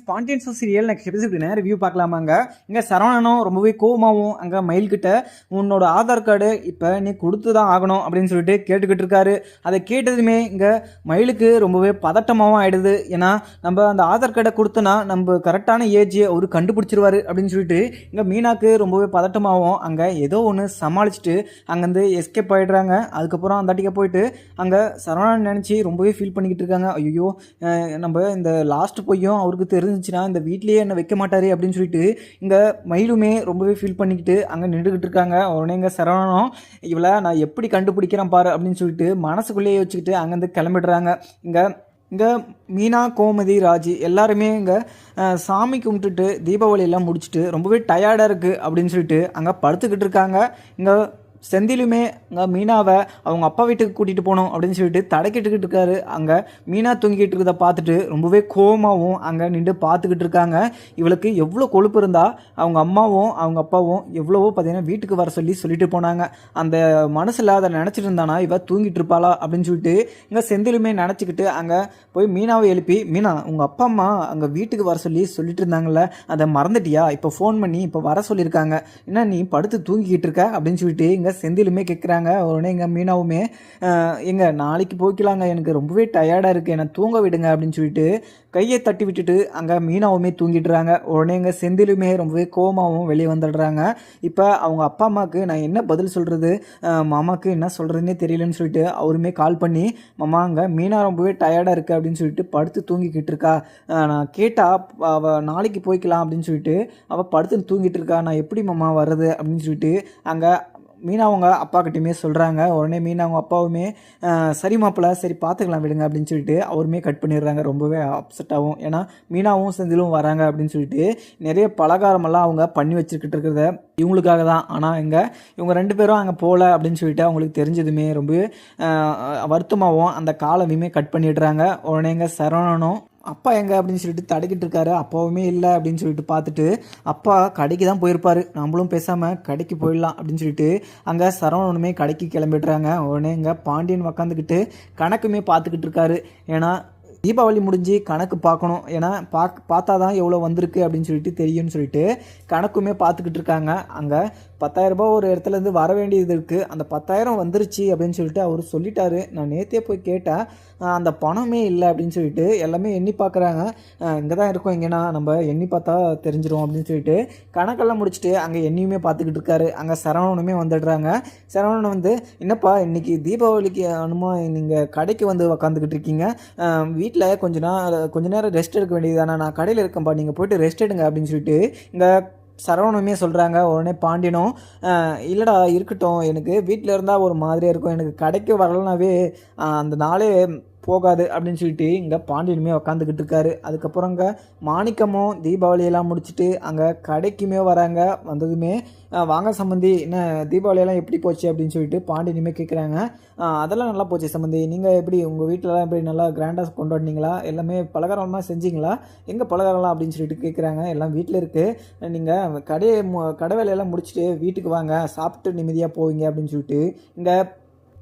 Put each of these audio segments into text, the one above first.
ஸ்பான்டியன்ஸ் serial next episode என்ன review பார்க்கலாமாங்க. இங்கே சரவணனும் ரொம்பவே கோவமாகவும் அங்கே மயில்கிட்ட உன்னோட ஆதார் கார்டு இப்போ நீ கொடுத்து தான் ஆகணும் அப்படின்னு சொல்லிட்டு கேட்டுக்கிட்டு இருக்காரு. அதை கேட்டதுமே இங்கே மயிலுக்கு ரொம்பவே பதட்டமாகவும் ஆயிடுது. ஏன்னா நம்ம அந்த ஆதார் கார்டை கொடுத்தனா நம்ம கரெக்டான ஏஜ் அவர் கண்டுபிடிச்சிருவாரு அப்படின்னு சொல்லிட்டு இங்கே மீனாக்கு ரொம்பவே பதட்டமாகவும் அங்கே ஏதோ ஒன்று சமாளிச்சுட்டு அங்கேருந்து எஸ்கேப் ஆகிடுறாங்க அதுக்கப்புறம் அந்த அட்டிக்க போயிட்டு அங்கே சரவணன் நினச்சி ரொம்பவே ஃபீல் பண்ணிக்கிட்டு இருக்காங்க. ஐயோ நம்ம இந்த லாஸ்ட் பொய்யும் அவருக்கு தெரியும் இருந்துச்சுன்னா இந்த வீட்லேயே என்ன வைக்க மாட்டாரு அப்படின்னு சொல்லிட்டு இங்கே மயிலுமே ரொம்பவே ஃபீல் பண்ணிக்கிட்டு அங்கே நின்றுக்கிட்டு இருக்காங்க. உடனே இங்கே சரவணனும் இவளை நான் எப்படி கண்டுபிடிக்கிறேன் பாரு அப்படின்னு சொல்லிட்டு மனசுக்குள்ளேயே வச்சுக்கிட்டு அங்கேருந்து கிளம்பிடுறாங்க. இங்கே இங்கே மீனா கோமதி ராஜி எல்லாருமே இங்கே சாமி கும்பிட்டுட்டு தீபாவளி எல்லாம் முடிச்சுட்டு ரொம்பவே டயர்டாக இருக்குது அப்படின்னு சொல்லிட்டு அங்கே படுத்துக்கிட்டு இருக்காங்க. இங்கே செந்திலுமே அங்கே மீனாவை அவங்க அப்பா வீட்டுக்கு கூட்டிகிட்டு போகணும் அப்படின்னு சொல்லிட்டு தடைக்கிட்டுக்கிட்டு இருக்காரு. அங்கே மீனா தூங்கிக்கிட்டு இருக்கிறத பார்த்துட்டு ரொம்பவே கோவமாகவும் அங்கே நின்று பார்த்துக்கிட்டு இருக்காங்க. இவளுக்கு எவ்வளோ கொழுப்பு இருந்தால் அவங்க அம்மாவும் அவங்க அப்பாவும் எவ்வளவோ பார்த்தீங்கன்னா வீட்டுக்கு வர சொல்லி சொல்லிட்டு போனாங்க. அந்த மனசில் அதை நினச்சிட்டு இருந்தானா இவ தூங்கிட்டு இருப்பாளா அப்படின்னு சொல்லிட்டு இங்கே செந்திலுமே நினச்சிக்கிட்டு அங்கே போய் மீனாவை எழுப்பி மீனா உங்கள் அப்பா அம்மா அங்கே வீட்டுக்கு வர சொல்லி சொல்லிட்டு இருந்தாங்கல்ல அதை மறந்துட்டியா? இப்போ ஃபோன் பண்ணி இப்போ வர சொல்லியிருக்காங்க. என்ன நீ படுத்து தூங்கிக்கிட்டு இருக்க? அப்படின்னு சொல்லிட்டு இங்கே செந்திலுமே கேட்குறாங்க உடனே எங்கள் மீனாவுமே "அஹ், எங்க நாளைக்கு போய்க்கலாங்க. எனக்கு ரொம்பவே டயர்டாக இருக்குது என்னை தூங்க விடுங்க அப்படின்னு சொல்லிட்டு கையை தட்டி விட்டுட்டு அங்கே மீனாவுமே தூங்கிடுறாங்க. உடனே எங்கள் செந்திலுமே ரொம்பவே கோமாவும் வெளியே வந்துடுறாங்க. இப்போ அவங்க அப்பா அம்மாவுக்கு நான் என்ன பதில் சொல்கிறது மாமாவுக்கு என்ன சொல்கிறதுனே தெரியலன்னு சொல்லிட்டு அவருமே கால் பண்ணி மாமா அங்கே மீனா ரொம்பவே டயர்டாக இருக்குது அப்படின்னு சொல்லிட்டு படுத்து தூங்கிக்கிட்டு இருக்கா. நான் கேட்டால் அவள் நாளைக்கு போய்க்கலாம் அப்படின்னு சொல்லிட்டு அவள் படுத்து தூங்கிட்டு இருக்கா. நான் எப்படி மாமா வர்றது? அப்படின்னு சொல்லிட்டு அங்கே மீனா அவங்க அப்பா சொல்கிறாங்க உடனே மீனா அவங்க அப்பாவுமே சரி மாப்பிள்ள சரி பார்த்துக்கலாம் விடுங்க அப்படின்னு சொல்லிட்டு அவருமே கட் பண்ணிடுறாங்க. ரொம்பவே அப்செட்டாகவும் ஏன்னா மீனாவும் செந்திலும் வராங்க அப்படின்னு சொல்லிட்டு நிறைய பலகாரமெல்லாம் அவங்க பண்ணி வச்சுக்கிட்டு இருக்கிறத இவங்களுக்காக தான். ஆனால் இங்கே இவங்க ரெண்டு பேரும் அங்கே போகல அப்படின்னு சொல்லிட்டு அவங்களுக்கு தெரிஞ்சதுமே ரொம்ப வருத்தமாகவும் அந்த காலவையுமே கட் பண்ணிடுறாங்க. உடனே இங்கே சரவணனும் அப்பா எங்கே அப்படின்னு சொல்லிட்டு தடைக்கிட்டு இருக்காரு. அப்பாவுமே இல்லை அப்படின்னு சொல்லிட்டு பார்த்துட்டு அப்பா கடைக்கு தான் போயிருப்பாரு. நம்மளும் பேசாமல் கடைக்கு போயிடலாம் அப்படின்னு சொல்லிட்டு அங்கே சரவணனுமே கடைக்கு கிளம்பிடுறாங்க. உடனே இங்கே பாண்டியன் உக்காந்துக்கிட்டு கணக்குமே பார்த்துக்கிட்டு இருக்காரு. ஏன்னா தீபாவளி முடிஞ்சு கணக்கு பார்க்கணும். ஏன்னா பார்க்க பார்த்தா தான் எவ்வளோ வந்திருக்கு அப்படின்னு சொல்லிட்டு தெரியும்னு சொல்லிட்டு கணக்குமே பார்த்துக்கிட்டு இருக்காங்க. அங்கே பத்தாயிரரூபா ஒரு இடத்துலேருந்து வர வேண்டியது இருக்குது அந்த பத்தாயிரம் வந்துருச்சு அப்படின்னு சொல்லிட்டு அவர் சொல்லிட்டாரு. நான் நேற்றே போய் கேட்டேன் அந்த பணமே இல்லை அப்படின்னு சொல்லிட்டு எல்லாமே எண்ணி பார்க்குறாங்க இங்கே தான் இருக்கோம். எங்கேனா நம்ம எண்ணி பார்த்தா தெரிஞ்சிடும் அப்படின்னு சொல்லிட்டு கணக்கெல்லாம் முடிச்சுட்டு அங்கே எண்ணியுமே பார்த்துக்கிட்டு இருக்காரு. அங்கே சரவணனுமே வந்துடுறாங்க. சரவணன் வந்து என்னப்பா இன்னைக்கு தீபாவளிக்கு அனுமா நீங்கள் கடைக்கு வந்து உக்காந்துக்கிட்டு இருக்கீங்க. வீட்டில் கொஞ்ச நேரம் கொஞ்ச நேரம் ரெஸ்ட் எடுக்க வேண்டியதுதானே? நான் கடையில் இருக்கேன்ப்பா. நீங்கள் போயிட்டு ரெஸ்ட் எடுங்க அப்படின்னு சொல்லிட்டு இங்கே சரவணமே சொல்கிறாங்க உடனே பாண்டியனும் இல்லைடா இருக்கட்டும் எனக்கு வீட்டில் இருந்தால் ஒரு மாதிரியாக இருக்கும் எனக்கு கடைக்கு வரலனாவே அந்த நாளே போகாது அப்படின்னு சொல்லிட்டு இங்கே பாண்டியனுமே உக்காந்துக்கிட்டு இருக்காரு. அதுக்கப்புறம் அங்கே மாணிக்கமும் தீபாவளியெல்லாம் முடிச்சுட்டு அங்கே கடைக்குமே வராங்க. வந்ததுமே வாங்க சம்மந்தி என்ன தீபாவளியெல்லாம் எப்படி போச்சு? அப்படின்னு சொல்லிட்டு பாண்டியனுமே கேட்குறாங்க அதெல்லாம் நல்லா போச்சு சம்மந்தி நீங்கள் எப்படி உங்கள் வீட்டிலலாம் எப்படி நல்லா கிராண்டாக கொண்டாடினீங்களா? எல்லாமே பலகாரம்லாம் செஞ்சீங்களா? எங்கே பலகாரம்லாம்? அப்படின்னு சொல்லிட்டு கேட்குறாங்க எல்லாம் வீட்டில் இருக்குது நீங்கள் கடையை மு- கடை வேலையெல்லாம் முடிச்சுட்டு வீட்டுக்கு வாங்க. சாப்பிட்டு நிம்மதியாக போவீங்க. அப்படின்னு சொல்லிட்டு இங்கே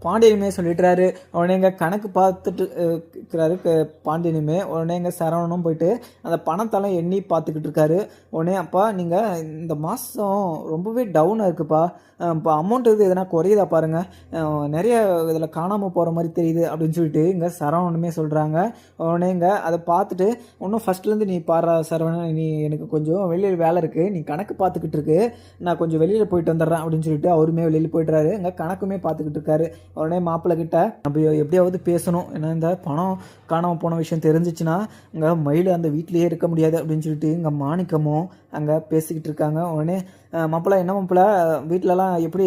பாண்டியனுமே சொல்லிட்டுறாரு. உடனே எங்கள் கணக்கு பார்த்துட்டு இருக்கிறாரு க- பாண்டியனுமே. உடனே எங்கள் சரவணனும் போயிட்டு அந்த பணத்தெல்லாம் எண்ணி பார்த்துக்கிட்டு இருக்காரு. உடனே அப்பா நீங்கள் இந்த மாதம் ரொம்பவே டவுனாக இருக்குப்பா. இப்போ அமௌண்ட் இது எதனா குறையுதா பாருங்கள் நிறைய இதில் காணாமல் போகிற மாதிரி தெரியுது அப்படின்னு சொல்லிட்டு இங்கே சரவணனுமே சொல்கிறாங்க உடனே இங்கே அதை பார்த்துட்டு இன்னும் ஃபஸ்ட்லேருந்து நீ பாரு சரவணன் நீ எனக்கு கொஞ்சம் வெளியில் வேலை இருக்குது நீ கணக்கு பார்த்துக்கிட்டு இருக்கு. நான் கொஞ்சம் வெளியில் போயிட்டு வந்துடுறேன் அப்படின்னு சொல்லிட்டு அவருமே வெளியில் போயிட்டுறாரு இங்கே கணக்குமே பார்த்துக்கிட்டு இருக்காரு. உடனே மாப்பிள்ளை கிட்ட நம்ம எப்படியாவது பேசணும். ஏன்னா இந்த பணம் காணாமல் போன விஷயம் தெரிஞ்சிச்சுன்னா இங்கே மயில் அந்த வீட்டிலேயே இருக்க முடியாது அப்படின்னு சொல்லிட்டு இங்கே மாணிக்கமும் அங்கே பேசிக்கிட்டு இருக்காங்க. உடனே அஹ், மாப்பிள்ளை என்ன மாப்பிள்ளை வீட்டிலலாம் எப்படி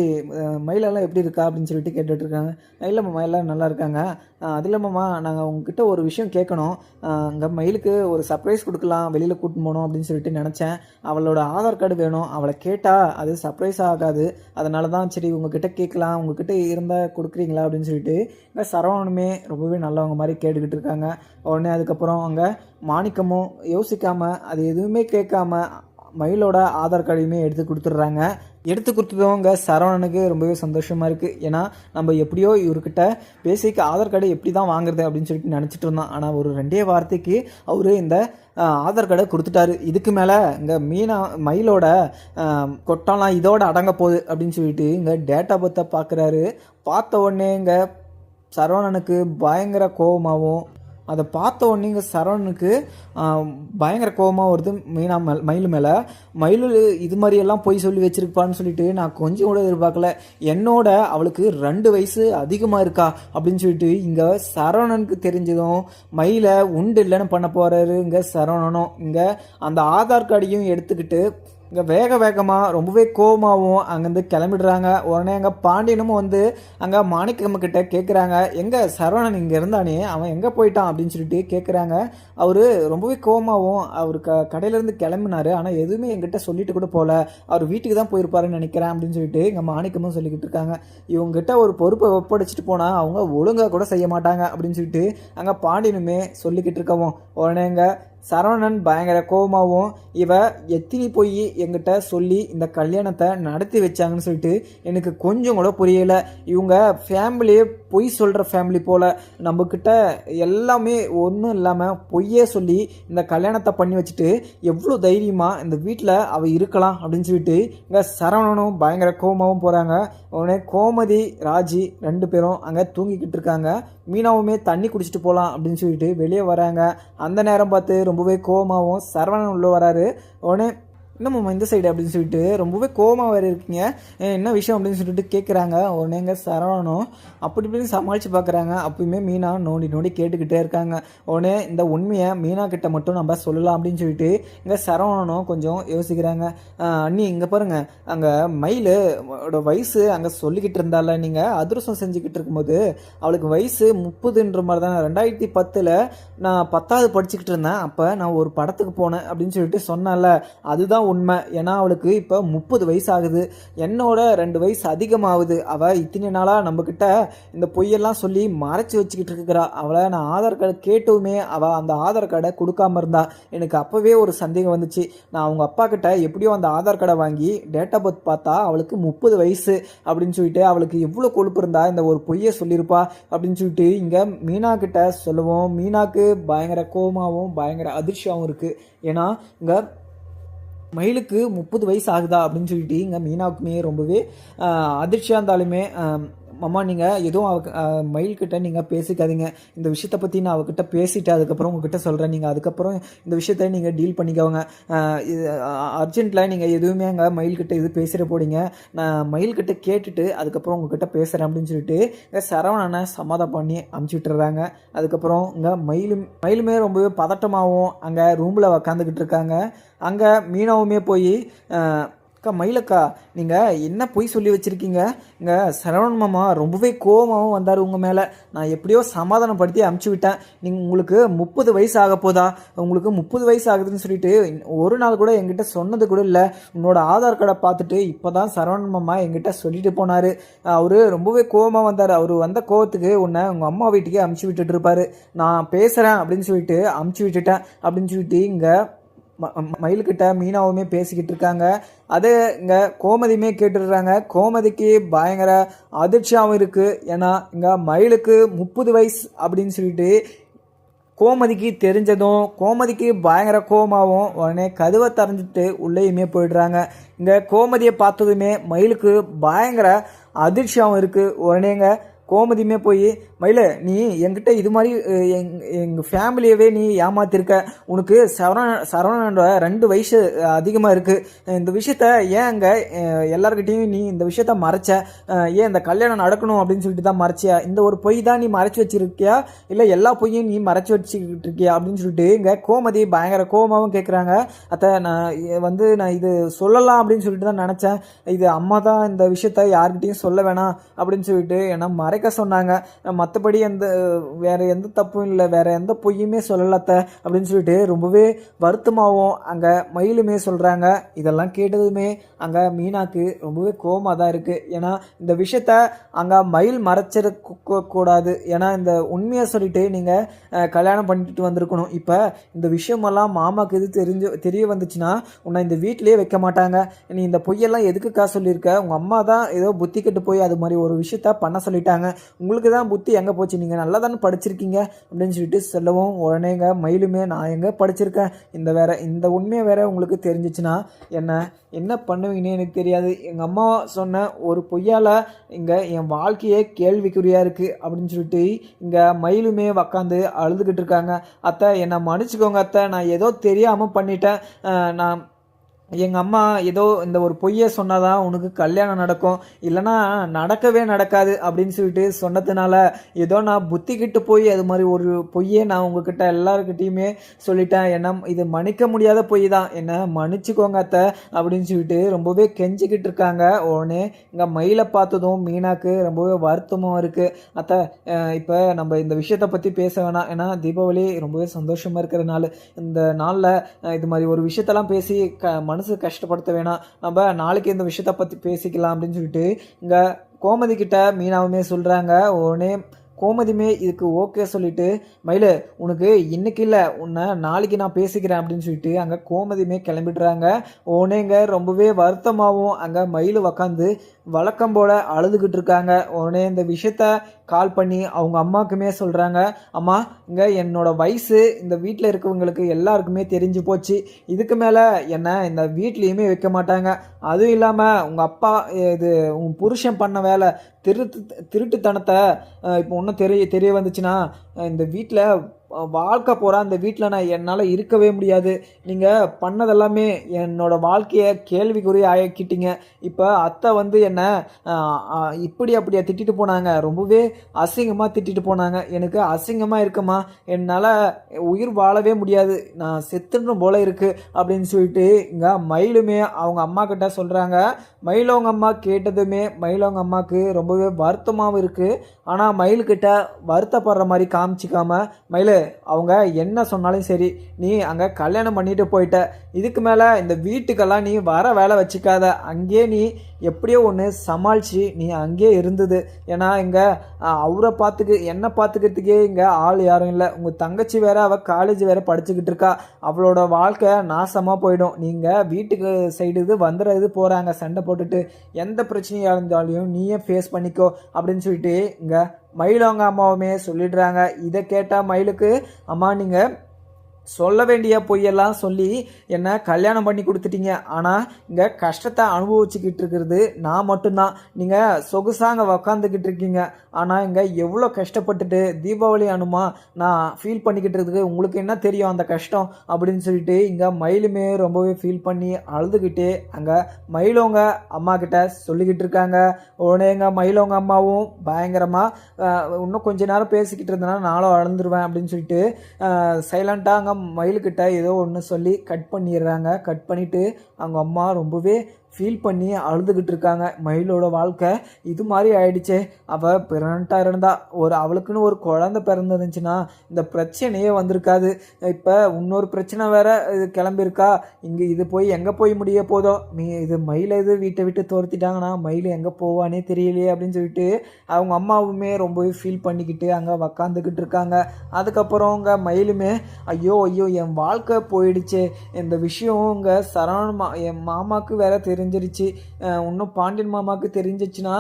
மயிலெல்லாம் எப்படி இருக்கா? அப்படின்னு சொல்லிட்டு கேட்டுட்ருக்காங்க இல்லை மாமா எல்லாம் நல்லா இருக்காங்க. அது இல்லை நாங்கள் உங்ககிட்ட ஒரு விஷயம் கேட்கணும் அங்கே மயிலுக்கு ஒரு சர்ப்ரைஸ் கொடுக்கலாம் வெளியில் கூட்டின்னு போகணும் அப்படின்னு சொல்லிட்டு நினச்சேன். அவளோட ஆதார் கார்டு வேணும். அவளை கேட்டால் அது சர்ப்ரைஸ் ஆகாது. அதனால தான் சரி உங்ககிட்ட கேட்கலாம். உங்ககிட்ட இருந்தால் கொடுக்குறீங்களா? அப்படின்னு சொல்லிட்டு இங்கே சரவணனுமே ரொம்பவே நல்லவங்க மாதிரி கேட்டுக்கிட்டு இருக்காங்க. உடனே அதுக்கப்புறம் அங்கே மாணிக்கமும் யோசிக்காமல் அது எதுவுமே கேட்காம மயிலோட ஆதார் கார்டையுமே எடுத்து கொடுத்துட்றாங்க. எடுத்து கொடுத்ததவங்க சரவணனுக்கு ரொம்பவே சந்தோஷமாக இருக்குது ஏன்னா நம்ம எப்படியோ இவர்கிட்ட பேசிக்கு ஆதார் கார்டு எப்படி தான் வாங்குறது அப்படின்னு சொல்லிட்டு நினச்சிட்டு இருந்தோம். ஆனால் ஒரு ரெண்டே வார்த்தைக்கு அவர் இந்த ஆதார் கார்டை கொடுத்துட்டாரு. இதுக்கு மேலே இங்கே மீனா மயிலோட அஹ், கொட்டம்லாம் இதோட அடங்க போகுது அப்படின்னு சொல்லிட்டு இங்கே டேட்டா பர்த்தை பார்க்குறாரு பார்த்த உடனே இங்கே சரவணனுக்கு பயங்கர கோபமாகவும் அதை பார்த்த உடனே இங்கே சரவணனுக்கு பயங்கர கோபமாக வருது மீனா மேல் மயில் மேலே. மயில் இது மாதிரியெல்லாம் போய் சொல்லி வச்சுருப்பான்னு சொல்லிட்டு நான் கொஞ்சம் கூட எதிர்பார்க்கல. என்னோட அவளுக்கு ரெண்டு வயசு அதிகமாக இருக்கா அப்படின்னு சொல்லிட்டு இங்கே சரவணனுக்கு தெரிஞ்சதும் மயிலை உண்டு இல்லைன்னு பண்ண போகிறாரு இங்கே சரவணனும். இங்கே அந்த ஆதார் கார்டையும் எடுத்துக்கிட்டு இங்கே வேக வேகமாக ரொம்பவே கோவமாகவும் அங்கேருந்து கிளம்பிடுறாங்க. உடனே அங்கே பாண்டியனும் வந்து அங்கே மாணிக்கம்ம கிட்டே கேட்குறாங்க எங்கே சரவணன் இங்கே இருந்தானே? அவன் எங்கே போயிட்டான்? அப்படின்னு சொல்லிட்டு கேட்குறாங்க அவர் ரொம்பவே கோவமாகவும் அவர் க கடையிலேருந்து கிளம்பினார். ஆனால் எதுவுமே எங்கிட்ட சொல்லிட்டு கூட போகல அவர் வீட்டுக்கு தான் போயிருப்பாருன்னு நினைக்கிறேன் அப்படின்னு சொல்லிட்டு இங்கே மாணிக்கமும் சொல்லிக்கிட்டு இருக்காங்க. இவங்ககிட்ட ஒரு பொறுப்பை ஒப்படைச்சிட்டு போனால் அவங்க ஒழுங்காக கூட செய்ய மாட்டாங்க அப்படின்னு சொல்லிட்டு அங்கே பாண்டியனுமே சொல்லிக்கிட்டு இருக்கவும். உடனே அங்கே சரவணன் பயங்கர கோபமாகவும் இவ எத்தினி போய் எங்கிட்ட சொல்லி இந்த கல்யாணத்தை நடத்தி வச்சாங்கன்னு சொல்லிட்டு எனக்கு கொஞ்சம் கூட புரியலை. இவங்க ஃபேமிலியே பொய் சொல்கிற ஃபேமிலி போல். நம்மக்கிட்ட எல்லாமே ஒன்றும் இல்லாமல் பொய்யே சொல்லி இந்த கல்யாணத்தை பண்ணி வச்சுட்டு எவ்வளோ தைரியமாக இந்த வீட்டில் அவள் இருக்கலாம் அப்படின்னு சொல்லிட்டு இங்கே சரவணனும் பயங்கர கோபமாகவும் போகிறாங்க உடனே கோமதி ராஜி ரெண்டு பேரும் அங்கே தூங்கிக்கிட்டு இருக்காங்க. மீனாவுமே தண்ணி குடிச்சிட்டு போகலாம் அப்படின்னு சொல்லிட்டு வெளியே வராங்க. அந்த நேரம் பார்த்து ரொம்பவே கோவமாகவும் சரவணன் உள்ளே வராரு. உடனே என்னம்மா இந்த சைடு அப்படின்னு சொல்லிட்டு ரொம்பவே கோவமாக வேறு இருக்கீங்க. என்ன விஷயம் அப்படின்னு சொல்லிட்டு கேட்குறாங்க உடனே எங்க சரவணனும் அப்படி இப்படின்னு சமாளித்து பார்க்குறாங்க அப்பயுமே மீனா நோண்டி நோண்டி கேட்டுக்கிட்டே இருக்காங்க. உடனே இந்த உண்மையை மீனா கிட்ட மட்டும் நம்ம சொல்லலாம் அப்படின்னு சொல்லிட்டு இங்கே சரவணனும் கொஞ்சம் யோசிக்கிறாங்க. அண்ணி இங்கே பாருங்கள் அங்கே மயில் வயசு அங்கே சொல்லிக்கிட்டு இருந்தால. நீங்கள் அதிரசம் செஞ்சுக்கிட்டு இருக்கும்போது அவளுக்கு வயசு முப்பதுன்ற மாதிரி தான். ரெண்டாயிரத்தி பத்தில் நான் பத்தாவது படிச்சுக்கிட்டு இருந்தேன். அப்போ நான் ஒரு படத்துக்கு போனேன் அப்படின்னு சொல்லிட்டு சொன்னால. அதுதான் உண்மை. ஏன்னா அவளுக்கு இப்போ முப்பது வயசு ஆகுது என்னோட ரெண்டு வயசு அதிகமாகுது. அவள் இத்தனை நாளாக நம்மக்கிட்ட இந்த பொய்யெல்லாம் சொல்லி மறைச்சி வச்சுக்கிட்டு இருக்கிறா. அவளை நான் ஆதார் கார்டு கேட்டுமே அவள் அந்த ஆதார் கார்டை கொடுக்காம இருந்தா எனக்கு அப்போவே ஒரு சந்தேகம் வந்துச்சு. நான் அவங்க அப்பா கிட்ட எப்படியோ அந்த ஆதார் கார்டை வாங்கி டேட் ஆஃப் பர்த் பார்த்தா அவளுக்கு முப்பது வயசு அப்படின்னு சொல்லிட்டு அவளுக்கு எவ்வளோ கொழுப்பு இருந்தா இந்த ஒரு பொய்யை சொல்லியிருப்பா அப்படின்னு சொல்லிட்டு இங்கே மீனா கிட்ட சொல்லுவோம். மீனாக்கு பயங்கர கோமாவும் பயங்கர அதிர்ச்சியாகவும் இருக்குது ஏன்னா இங்கே மயிலுக்கு முப்பது வயசு ஆகுதா அப்படின்னு சொல்லிட்டு இங்கே மீனாவுக்குமே ரொம்பவே அதிர்ச்சியாக இருந்தாலுமே அம்மா நீங்கள் எதுவும் அவ மயில்கிட்ட நீங்கள் பேசிக்காதீங்க. இந்த விஷயத்தை பற்றி நான் அவகிட்ட பேசிட்டு அதுக்கப்புறம் உங்ககிட்ட சொல்கிறேன் நீங்கள் அதுக்கப்புறம் இந்த விஷயத்த நீங்கள் டீல் பண்ணிக்கோங்க. இது அர்ஜென்ட்டில் நீங்கள் எதுவுமே அங்கே மயில்கிட்ட இது பேசுகிற போடிங்க நான் மயில்கிட்ட கேட்டுட்டு அதுக்கப்புறம் உங்ககிட்ட பேசுகிறேன் அப்படின்னு சொல்லிட்டு இங்கே சரவணனை சமாதம் பண்ணி அமுச்சு விட்டுறாங்க. அதுக்கப்புறம் இங்கே மயிலும் மயிலுமே ரொம்பவே பதட்டமாகவும் அங்கே ரூமில் உக்காந்துக்கிட்டு இருக்காங்க. அங்கே மீனவுமே போய் அக்கா மயிலக்கா நீங்கள் என்ன பொய் சொல்லி வச்சுருக்கீங்க? இங்கே சரவணன் மாமா ரொம்பவே கோவமாகவும் வந்தார் உங்கள் மேலே. நான் எப்படியோ சமாதானப்படுத்தி அமுச்சு விட்டேன். நீங்கள் உங்களுக்கு முப்பது வயசு ஆக போதா? உங்களுக்கு முப்பது வயசு ஆகுதுன்னு சொல்லிட்டு ஒரு நாள் கூட என்கிட்ட சொன்னது கூட இல்லை. உன்னோட ஆதார் கார்டை பார்த்துட்டு இப்போ தான் சரவணன் மாமா என்கிட்ட சொல்லிட்டு போனார். அவர் ரொம்பவே கோவமாக வந்தார். அவர் வந்த கோவத்துக்கு உன்னை உங்கள் அம்மா வீட்டுக்கே அமுச்சு விட்டுட்டு இருப்பார். நான் பேசுகிறேன் அப்படின்னு சொல்லிட்டு அமுச்சு விட்டுட்டேன். அப்படின்னு சொல்லிட்டு இங்கே மயில்கிட்ட மீனாவுமே பேசிக்கிட்டு இருக்காங்க. அதை இங்கே கோமதியுமே கேட்டுடுறாங்க. கோமதிக்கு பயங்கர அதிர்ச்சியாகவும் இருக்குது ஏன்னா இங்கே மயிலுக்கு முப்பது வயசு அப்படின்னு சொல்லிட்டு கோமதிக்கு தெரிஞ்சதும் கோமதிக்கு பயங்கர கோமாவும் உடனே கதவை திறந்துட்டு உள்ளேயுமே போயிடுறாங்க. இங்கே கோமதியை பார்த்ததுமே மயிலுக்கு பயங்கர அதிர்ச்சியாகவும் இருக்குது உடனேங்க கோமதியுமே போய் மயில நீ என்கிட்ட இது மாதிரி எங் எங்கள் ஃபேமிலியவே நீ ஏமாத்திருக்க. உனக்கு சரவண சரவணனோட ரெண்டு வயசு அதிகமாக இருக்குது இந்த விஷயத்த ஏன் அங்கே எல்லாருக்கிட்டையும் நீ இந்த விஷயத்த மறைச்ச? ஏன் இந்த கல்யாணம் நடக்கணும் அப்படின்னு சொல்லிட்டு தான் மறைச்சியா? இந்த ஒரு பொய் தான் நீ மறைச்சி வச்சிருக்கியா? இல்லை எல்லா பொய்யும் நீ மறைச்சு வச்சுக்கிட்டு இருக்கியா? அப்படின்னு சொல்லிட்டு இங்கே கோமதி பயங்கர கோபமாகவும் கேட்குறாங்க அத்தை நான் வந்து நான் இது சொல்லலாம் அப்படின்னு சொல்லிட்டு தான் நினச்சேன். இது அம்மா தான் இந்த விஷயத்த யார்கிட்டையும் சொல்ல வேணாம் அப்படின்னு சொல்லிட்டு ஏன்னா மறைக்க சொன்னாங்க. மற்றபடி எந்த வேற எந்த தப்பும் இல்லை வேறு எந்த பொய்யுமே சொல்லலத்த அப்படின்னு சொல்லிட்டு ரொம்பவே வருத்தமாகவும் அங்கே மயிலுமே சொல்கிறாங்க இதெல்லாம் கேட்டதுமே அங்கே மீனாக்கு ரொம்பவே கோவமாக தான் இருக்குது ஏன்னா இந்த விஷயத்த அங்கே மயில் மறைச்சிருக்க கூடாது. ஏன்னா இந்த உண்மையை சொல்லிட்டு நீங்கள் கல்யாணம் பண்ணிட்டு வந்திருக்கணும். இப்போ இந்த விஷயமெல்லாம் மாமாவுக்கு இது தெரிஞ்சு தெரிய வந்துச்சுன்னா உன்னை இந்த வீட்டிலேயே வைக்க மாட்டாங்க. நீ இந்த பொய்யெல்லாம் எதுக்குக்கா சொல்லியிருக்க? உங்கள் அம்மா தான் ஏதோ புத்தி கெட்டு போய் அது மாதிரி ஒரு விஷயத்த பண்ண சொல்லிட்டாங்க. உங்களுக்கு தான் புத்தி எங்கே போச்சு? நீங்கள் நல்லா தானே படிச்சிருக்கீங்க? அப்படின்னு சொல்லிட்டு சொல்லவும் உடனேங்க மயிலுமே நான் எங்கே படிச்சிருக்கேன்? இந்த வேற இந்த உண்மையை வேற உங்களுக்கு தெரிஞ்சிச்சுன்னா என்ன? என்ன பண்ணுவீங்கன்னு எனக்கு தெரியாது. எங்கள் அம்மா சொன்ன ஒரு பொய்யால் இங்கே என் வாழ்க்கையே கேள்விக்குறியாக இருக்குது அப்படின்னு சொல்லிட்டு இங்கே மயிலுமே உக்காந்து அழுதுகிட்டு இருக்காங்க. அத்தை என்னை மன்னிச்சுக்கோங்க அத்தை. நான் ஏதோ தெரியாமல் பண்ணிட்டேன். நான் எங்கள் அம்மா ஏதோ இந்த ஒரு பொய்யை சொன்னாதான் உனக்கு கல்யாணம் நடக்கும். இல்லைன்னா நடக்கவே நடக்காது அப்படின்னு சொல்லிட்டு சொன்னதுனால ஏதோ நான் புத்திக்கிட்டு போய் அது மாதிரி ஒரு பொய்யே நான் உங்ககிட்ட எல்லாருக்கிட்டேயுமே சொல்லிட்டேன். என்ன இது மன்னிக்க முடியாத பொய் தான் என்ன மன்னிச்சுக்கோங்க அத்தை அப்படின்னு சொல்லிட்டு ரொம்பவே கெஞ்சிக்கிட்டு இருக்காங்க. உடனே இங்கே மயிலை பார்த்ததும் மீனாக்கு ரொம்பவே வருத்தமும் இருக்குது அத்தை இப்போ நம்ம இந்த விஷயத்தை பற்றி பேச வேணாம். ஏன்னா தீபாவளி ரொம்பவே சந்தோஷமாக இருக்கிறதுனால இந்த நாளில் இது மாதிரி ஒரு விஷயத்தெல்லாம் பேசி க மனசு கஷ்டப்படுத்த வேணாம். நம்ம நாளைக்கு இந்த விஷயத்த பற்றி பேசிக்கலாம் அப்படின்னு சொல்லிட்டு இங்கே கோமதி கிட்ட மீனாவுமே சொல்கிறாங்க உடனே கோமதியுமே இதுக்கு ஓகே சொல்லிட்டு மயிலு உனக்கு இன்னைக்கு இல்லை உன்னை நாளைக்கு நான் பேசிக்கிறேன் அப்படின்னு சொல்லிட்டு அங்கே கோமதியுமே கிளம்பிடுறாங்க. உடனேங்க ரொம்பவே வருத்தமாகவும் அங்கே மயில் உக்காந்து வழக்கம் போல் அழுதுகிட்டு இருக்காங்க. உடனே இந்த விஷயத்த கால் பண்ணி அவங்க அம்மாவுக்குமே சொல்கிறாங்க அம்மா இங்கே என்னோடய வயசு இந்த வீட்டில் இருக்கவங்களுக்கு எல்லாருக்குமே தெரிஞ்சு போச்சு. இதுக்கு மேலே என்ன இந்த வீட்லேயுமே வைக்க மாட்டாங்க. அதுவும் இல்லாமல் உங்கள் அப்பா இது உங்கள் புருஷன் பண்ண வேலை திருட்டு திருட்டுத்தனத்தை இப்போ ஒன்றும் தெரிய தெரிய வந்துச்சுன்னா இந்த வீட்டில் வாழ்க்கை போகிற அந்த வீட்டில் நான் என்னால் இருக்கவே முடியாது. நீங்கள் பண்ணதெல்லாமே என்னோடய வாழ்க்கையை கேள்விக்குறி ஆக்கிட்டீங்க. இப்போ அத்தை வந்து என்னை இப்படி அப்படியா திட்டிட்டு போனாங்க. ரொம்பவே அசிங்கமாக திட்டிட்டு போனாங்க. எனக்கு அசிங்கமாக இருக்குமா? என்னால் உயிர் வாழவே முடியாது. நான் செத்துன்னு போல இருக்குது அப்படின்னு சொல்லிட்டு இங்கே மயிலுமே அவங்க அம்மா கிட்ட சொல்கிறாங்க மயிலவங்க அம்மா கேட்டதுமே மயிலவங்க அம்மாவுக்கு ரொம்பவே வருத்தமாகவும் இருக்குது ஆனால் மயில்கிட்ட வருத்தப்படுற மாதிரி காமிச்சிக்காம மயில் அவங்க என்ன சொன்னாலும் சரி நீ அங்கே கல்யாணம் பண்ணிட்டு போயிட்ட. இதுக்கு மேலே இந்த வீட்டுக்கெல்லாம் நீ வர வேலை வச்சுக்காத. அங்கேயே நீ எப்படியோ ஒன்று சமாளித்து நீ அங்கேயே இருந்தது. ஏன்னா இங்கே அவரை பார்த்துக்கு என்ன பார்த்துக்கிறதுக்கே இங்கே ஆள் யாரும் இல்லை. உங்கள் தங்கச்சி வேற அவள் காலேஜ் வேற படிச்சுக்கிட்டு இருக்கா. அவளோட வாழ்க்கை நாசமாக போயிடும். நீங்கள் வீட்டுக்கு சைடு இது வந்துடுறது போகிறாங்க சண்டை போட்டுட்டு. எந்த பிரச்சனையாக இருந்தாலையும் நீயே ஃபேஸ் பண்ணிக்கோ அப்படின்னு சொல்லிட்டு இங்கே மயிலவங்க அம்மாவுமே சொல்லிடுறாங்க. இதை கேட்டால் மயிலுக்கு அம்மா நீங்கள் சொல்ல வேண்டிய பொய்யெல்லாம் சொல்லி என்னை கல்யாணம் பண்ணி கொடுத்துட்டீங்க. ஆனால் இங்கே கஷ்டத்தை அனுபவிச்சுக்கிட்டு இருக்கிறது நான் மட்டும்தான். நீங்கள் சொகுசாங்க உக்காந்துக்கிட்டு இருக்கீங்க. ஆனால் இங்கே எவ்வளோ கஷ்டப்பட்டுட்டு தீபாவளி அனுமா நான் ஃபீல் பண்ணிக்கிட்டு இருக்குது உங்களுக்கு என்ன தெரியும் அந்த கஷ்டம் அப்படின்னு சொல்லிட்டு இங்கே மயிலுமே ரொம்பவே ஃபீல் பண்ணி அழுதுகிட்டே அங்கே மயிலவங்க அம்மா கிட்ட சொல்லிக்கிட்டு இருக்காங்க. உடனே எங்கள் மயிலவங்க அம்மாவும் பயங்கரமாக இன்னும் கொஞ்ச நேரம் பேசிக்கிட்டு இருந்தேன்னா நானும் அழுந்துருவேன் அப்படின்னு சொல்லிட்டு சைலண்ட்டாக அங்கே மயிலுக்கிட்ட ஏதோ ஒன்று சொல்லி கட் பண்ணிடுறாங்க. கட் பண்ணிவிட்டு அவங்க அம்மா ரொம்பவே ஃபீல் பண்ணி அழுதுகிட்டு இருக்காங்க. மயிலோட வாழ்க்கை இது மாதிரி ஆயிடுச்சு. அவள் பிறன்ட்டாக இருந்தா ஒரு அவளுக்குன்னு ஒரு குழந்தை பிறந்துருந்துச்சுன்னா இந்த பிரச்சனையே வந்திருக்காது. இப்போ இன்னொரு பிரச்சனை வேற இது கிளம்பியிருக்கா. இங்கே இது போய் எங்கே போய் முடிய போதோ? நீ இது மயிலை இது வீட்டை விட்டு துரத்திட்டாங்கன்னா மயில் எங்கே போவானே தெரியலையே அப்படின்னு சொல்லிட்டு அவங்க அம்மாவுமே ரொம்பவே ஃபீல் பண்ணிக்கிட்டு அங்கே உக்காந்துக்கிட்டு இருக்காங்க. அதுக்கப்புறம் அவங்க மயிலுமே ஐயோ ஐயோ என் வாழ்க்கை போயிடுச்சே. இந்த விஷயம் இங்கே சரவண மா என் மாமாவுக்கு வேற தெரிஞ்சிருச்சு. இன்னும் பாண்டியன் மாமாவுக்கு தெரிஞ்சிச்சுன்னா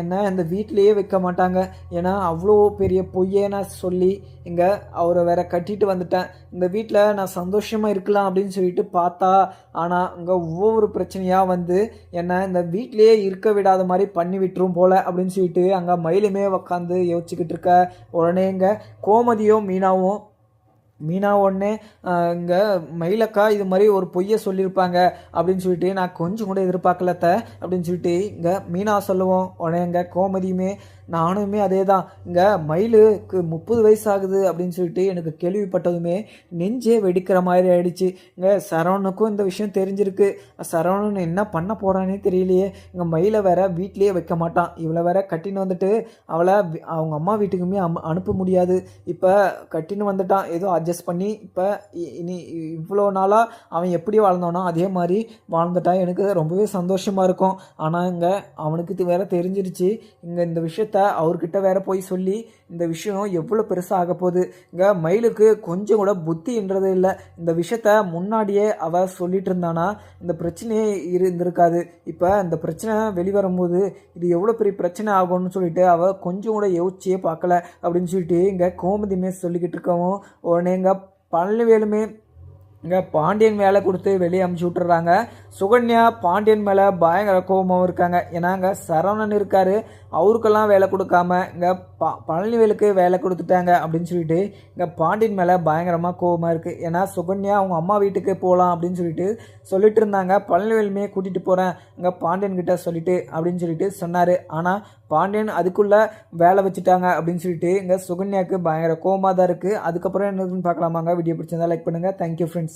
என்ன இந்த வீட்லேயே வைக்க மாட்டாங்க. ஏன்னா அவ்வளோ பெரிய பொய்யை நான் சொல்லி இங்கே அவரை வேற கட்டிட்டு வந்துட்டேன். இந்த வீட்டில் நான் சந்தோஷமாக இருக்கலாம் அப்படின்னு சொல்லிட்டு பார்த்தா ஆனால் இங்கே ஒவ்வொரு பிரச்சனையாக வந்து என்னை இந்த வீட்டிலையே இருக்க விடாத மாதிரி பண்ணி விட்டுரும் போல் அப்படின்னு சொல்லிட்டு அங்கே மயிலுமே உக்காந்து யோசிச்சுக்கிட்டு இருக்க. உடனே இங்கே கோமதியும் மீனாவும் மீனா ஒன்று இங்கே மயிலக்கா இது மாதிரி ஒரு பொய்யை சொல்லியிருப்பாங்க அப்படின்னு சொல்லிட்டு நான் கொஞ்சம் கூட எதிர்பார்க்கலத்த அப்படின்னு சொல்லிட்டு இங்கே மீனா சொல்லுவோம். உடனே இங்கே கோமதியுமே நானுமே அதே தான் இங்கே மயிலுக்கு முப்பது வயசு ஆகுது அப்படின்னு சொல்லிட்டு எனக்கு கேள்விப்பட்டதுமே நெஞ்சே வெடிக்கிற மாதிரி ஆயிடுச்சு. இங்கே சரவணுக்கும் இந்த விஷயம் தெரிஞ்சிருக்கு. சரவணன் என்ன பண்ண போகிறானே தெரியலையே. இங்கே மயிலை வேற வீட்லேயே வைக்க மாட்டான். இவளை வேற கட்டின்னு வந்துட்டு அவளை அவங்க அம்மா வீட்டுக்குமே அம் அனுப்ப முடியாது. இப்போ கட்டின்னு வந்துட்டான். ஏதோ அட்ஜஸ்ட் பண்ணி இப்போ இனி இவ்வளோ நாளாக அவன் எப்படி வாழ்ந்தானோ அதே மாதிரி வாழ்ந்துட்டா எனக்கு ரொம்பவே சந்தோஷமாக இருக்கும். ஆனால் இங்கே அவனுக்கு இது வேற தெரிஞ்சிருச்சு. இங்கே இந்த விஷயத்த அவர்கிட்ட வேற போய் சொல்லி இந்த விஷயம் எவ்வளோ பெருசாக ஆக போகுது. இங்கே மயிலுக்கு கொஞ்சம் கூட புத்தின்றது இல்லை. இந்த விஷயத்த முன்னாடியே அவ சொல்லிட்டு இருந்தானா இந்த பிரச்சனையே இருந்திருக்காது. இப்போ இந்த பிரச்சனை வெளிவரும்போது இது எவ்வளோ பெரிய பிரச்சனை ஆகும்னு சொல்லிட்டு அவள் கொஞ்சம் கூட யோசிச்சே பார்க்கல அப்படின்னு சொல்லிட்டு இங்கே கோமதிமே சொல்லிக்கிட்டு இருக்கவும் உடனே எங்கள் பழனிவேலுமே இங்கே பாண்டியன் வேலை கொடுத்து வெளியே அமுச்சு விட்டுறாங்க. சுகன்யா பாண்டியன் மேலே பயங்கர கோபமாகவும் இருக்காங்க. ஏன்னா அங்கே சரவணன் இருக்கார். அவருக்கெல்லாம் வேலை கொடுக்காம இங்கே பா பழனிவேலுக்கு வேலை கொடுத்துட்டாங்க அப்படின்னு சொல்லிட்டு இங்கே பாண்டியன் மேலே பயங்கரமாக கோபமாக இருக்குது ஏன்னா சுகன்யா அவங்க அம்மா வீட்டுக்கு போகலாம் அப்படின்னு சொல்லிட்டு சொல்லிட்டு இருந்தாங்க. பழனிவேலுமே கூட்டிகிட்டு போகிறேன் இங்கே பாண்டியன் கிட்ட சொல்லிட்டு அப்படின்னு சொல்லிட்டு சொன்னார். ஆனால் பாண்டியன் அதுக்குள்ளே வேலை வச்சுட்டாங்க அப்படின்னு சொல்லிட்டு இங்கே சுகன்யாவுக்கு பயங்கர கோபமாக தான் இருக்குது அதுக்கப்புறம் என்னதுன்னு பார்க்கலாமாங்க? வீடியோ பிடிச்சிருந்தா லைக் பண்ணுங்கள் தேங்க்யூ ஃப்ரெண்ட்ஸ்